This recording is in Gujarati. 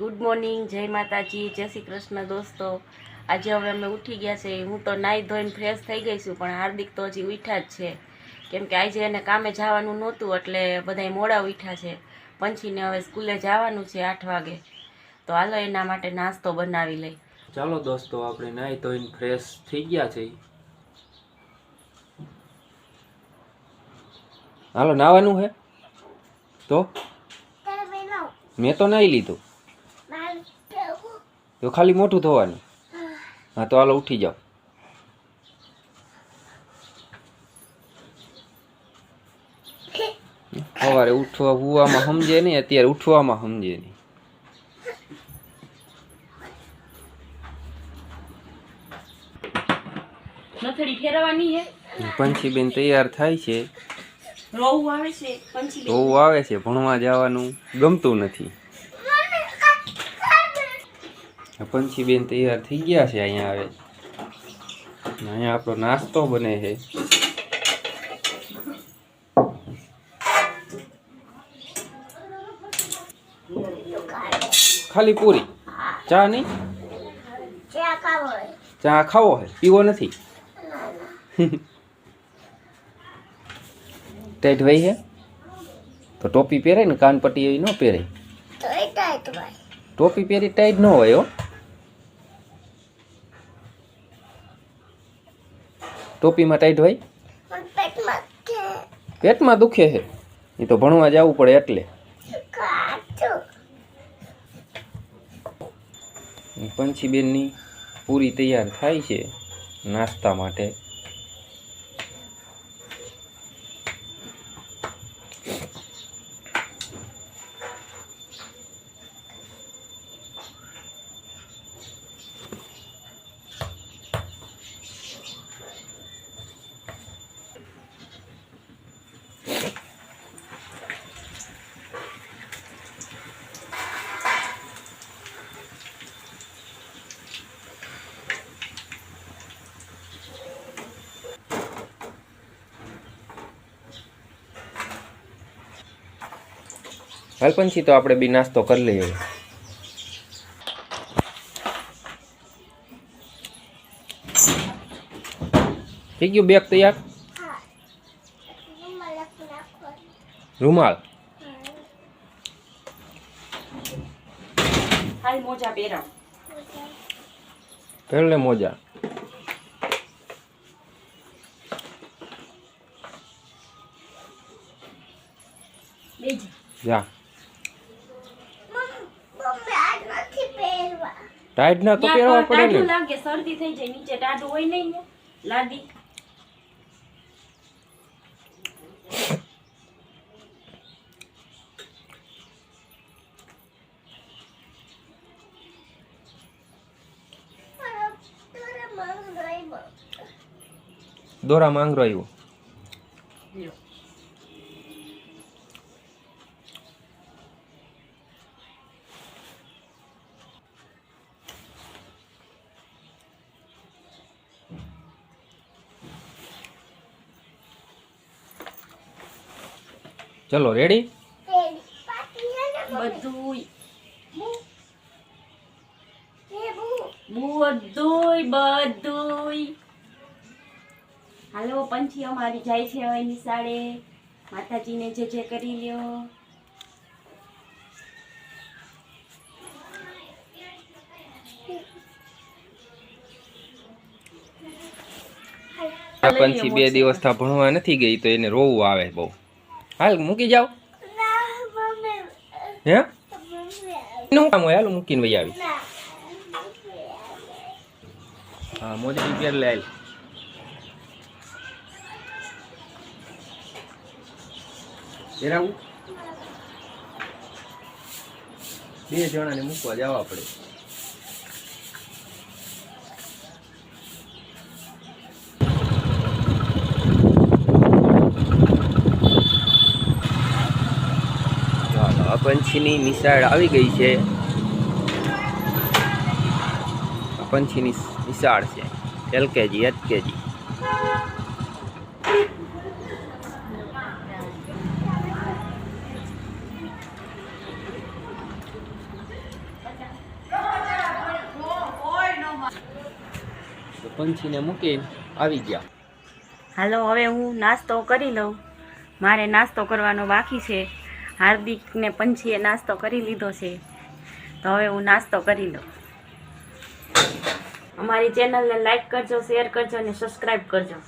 ગુડ મોર્નિંગ જય માતાજી જય શ્રી કૃષ્ણ દોસ્તો. આજે હવે અમે ઉઠી ગયા છે. હું તો નાહી ધોઈને ફ્રેશ થઈ ગઈ છું પણ હાર્દિક તો હજી ઉઠ્યા જ છે. કેમ કે આજે એને કામે જવાનું નહોતું એટલે બધાય મોડા ઉઠ્યા છે. પંછીને હવે સ્કૂલે જવાનું છે આઠ વાગે. તો હાલો એના માટે નાસ્તો બનાવી લઈ. ચાલો દોસ્તો આપણે નાહી ધોઈને ફ્રેશ થઈ ગયા છે. હાલો નાવાનું હે? તો? મેં તો નાહી લીધું. તો ખાલી મોટું થવાનું હા તો હાલો ઉઠી જાઓ. સવારે ઉઠવા હુવામાં સમજે નહીં અત્યારે ઉઠવામાં સમજે નહીં. નથડી બેન તૈયાર થાય છે. રોવું આવે છે રોવું આવે છે ભણવા જવાનું. ગમતું નથી. પંછીબેન તૈયાર થઈ ગયા છે અહીંયા આવે અહીંયા આપણો નાસ્તો બને છે. ખાલી પૂરી? ચા નહીં? ચા ખાવો હે પીવો નથી? ટાઈટ ભાઈ છે તો ટોપી પહેરે ને કાનપટ્ટી એવી ન પહેરે ટોપી પહેરી ટાઈટ ન હોય હો? ટોપીમાં ટાઈટ હોય? પેટમાં દુખે છે. એ તો ભણવા જવું પડે એટલે. પંછીબેનની પૂરી તૈયાર થાય છે નાસ્તા માટે. હાલ પંછી તો આપણે બી નાસ્તો કરી લઈએ. થઈ ગયું બેગ તૈયાર? રૂમાલ. પહેલે મોજા જા. ટાઈટ ના તો પહેરવા પડે ને. લાગે શરદી થઈ જાય નીચે ટાઢું હોય નહીં લાદી. દોરા માંગરો આવ્યો. ચલો રેડી બધુંય. બધુંય બધુંય. હાલો પંછી અમારી જાય છે હવે નિશાળે. માતાજીને જે જે કરી લ્યો. પંછી બે દિવસ થા ભણવા નથી ગઈ તો એને રોવું આવે બહુ. હાલ મૂકી જાઓ હે એનું કામ હોય હાલ મૂકીને વહી આવી હા મોજડી પહેર લે હાલ. પહેરાવું બે જણાને મૂકવા જવા પડે પંછીની નિશાળ આવી ગઈ છે. પંછીની નિશાળ છે. LKG, HKG. પંછીને મૂકી આવી ગયા. હાલો, હવે હું નાસ્તો કરી લઉં. મારે નાસ્તો કરવાનો બાકી છે. હાર્દિકને પંછીએ નાસ્તો કરી લીધો છે. તો હવે હું નાસ્તો કરી લઉં. અમારી ચેનલને લાઈક કરજો શેર કરજો અને સબસ્ક્રાઈબ કરજો.